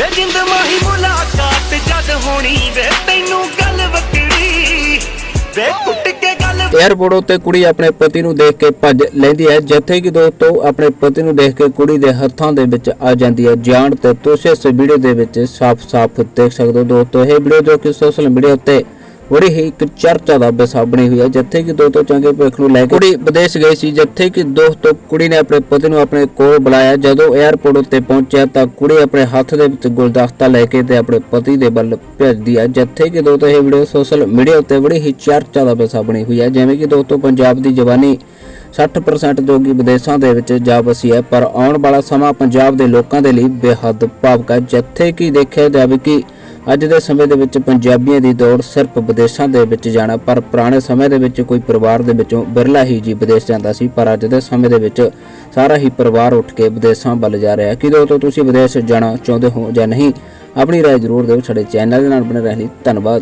ਵੇ ਜਿੰਦ ਮਾਹੀ ਮੁਲਾਕਾਤ ਜਦ ਹੋਣੀ ਵੇ, ਤੈਨੂੰ ਗੱਲ ਵਕੜੀ ਵੇ ਕੁੱਟ ਕੇ ਗੱਲ ਏਅਰਪੋਰਟ ਉੱਤੇ ਕੁੜੀ ਆਪਣੇ ਪਤੀ ਨੂੰ ਦੇਖ ਕੇ ਭੱਜ ਲੈਂਦੀ ਹੈ। ਜਿੱਥੇ ਕਿ ਦੋਸਤੋ, ਆਪਣੇ ਪਤੀ ਨੂੰ ਦੇਖ ਕੇ ਕੁੜੀ ਦੇ ਹੱਥਾਂ ਦੇ ਵਿੱਚ ਆ ਜਾਂਦੀ ਹੈ। ਜਾਨ ਤੇ ਤੁਸੀਂ ਇਸ ਵੀਡੀਓ ਦੇ ਵਿੱਚ ਸਾਫ਼-ਸਾਫ਼ ਦੇਖ ਸਕਦੇ ਹੋ ਦੋਸਤੋ। ਇਹ ਵੀਡੀਓ ਜੋ ਕਿ ਸੋਸ਼ਲ ਮੀਡੀਆ ਉੱਤੇ ਬੜੀ ਹੀ ਇੱਕ ਚਰਚਾ ਦਾ ਵਿਸ਼ਾ ਬਣੀ ਹੋਈ ਹੈ ਜਿੱਥੇ ਕਿ ਦੋਸਤੋ ਚੰਗੇ ਭਵਿੱਖ ਨੂੰ ਲੈ ਕੇ ਕੁੜੀ ਵਿਦੇਸ਼ ਗਈ ਸੀ, ਜਿੱਥੇ ਕਿ ਦੋਸਤੋ ਕੁੜੀ ਨੇ ਆਪਣੇ ਪਤੀ ਨੂੰ ਆਪਣੇ ਕੋਲ ਬੁਲਾਇਆ। ਜਦੋਂ ਏਅਰਪੋਰਟ ਉੱਤੇ ਪਹੁੰਚਿਆ ਤਾਂ ਕੁੜੀ ਆਪਣੇ ਹੱਥ ਦੇ ਵਿੱਚ ਗੁਲਦਸਤਾ ਲੈ ਕੇ ਤੇ ਆਪਣੇ ਪਤੀ ਦੇ ਵੱਲ ਭੇਜਦੀ ਹੈ ਜਿੱਥੇ ਕਿ ਦੋਸਤੋ ਇਹ ਵੀਡੀਓ ਸੋਸ਼ਲ ਮੀਡੀਆ ਉੱਤੇ ਬੜੀ ਹੀ ਚਰਚਾ ਦਾ ਵਿਸ਼ਾ ਬਣੀ ਹੋਈ ਹੈ ਜਿਵੇਂ ਕਿ ਦੋਸਤੋ ਪੰਜਾਬ ਦੀ ਜਵਾਨੀ 60% ਜੋ ਕਿ ਵਿਦੇਸ਼ਾਂ ਦੇ ਵਿੱਚ ਜਾ ਵਸੀ ਹੈ ਪਰ ਆਉਣ ਵਾਲਾ ਸਮਾਂ ਪੰਜਾਬ ਦੇ ਲੋਕਾਂ ਦੇ ਲਈ ਬੇਹੱਦ ਭਾਵਕ ਹੈ ਜਿੱਥੇ ਕਿ ਦੇਖਿਆ ਜਾਵੇ ਕਿ ਅੱਜ ਦੇ ਸਮੇਂ ਦੇ ਵਿੱਚ ਪੰਜਾਬੀਆਂ ਦੀ ਦੌੜ ਸਿਰਫ ਵਿਦੇਸ਼ਾਂ ਦੇ ਵਿੱਚ ਜਾਣਾ, ਪਰ ਪੁਰਾਣੇ ਸਮੇਂ ਦੇ ਵਿੱਚ ਕੋਈ ਪਰਿਵਾਰ ਦੇ ਵਿੱਚੋਂ ਬਿਰਲਾ ਹੀ ਜੀ ਵਿਦੇਸ਼ ਜਾਂਦਾ ਸੀ, ਪਰ ਅੱਜ ਦੇ ਸਮੇਂ ਦੇ ਵਿੱਚ ਸਾਰਾ ਹੀ ਪਰਿਵਾਰ ਉੱਠ ਕੇ ਵਿਦੇਸ਼ਾਂ ਵੱਲ ਜਾ ਰਿਹਾ ਹੈ। ਕਿ ਤੋਂ ਤੁਸੀਂ ਵਿਦੇਸ਼ ਜਾਣਾ ਚਾਹੁੰਦੇ ਹੋ ਜਾਂ ਨਹੀਂ, ਆਪਣੀ ਰਾਏ ਜ਼ਰੂਰ ਦਿਓ ਸਾਡੇ ਚੈਨਲ ਦੇ ਨਾਲ ਬਣੇ ਰਹਿਣ ਲਈ ਧੰਨਵਾਦ।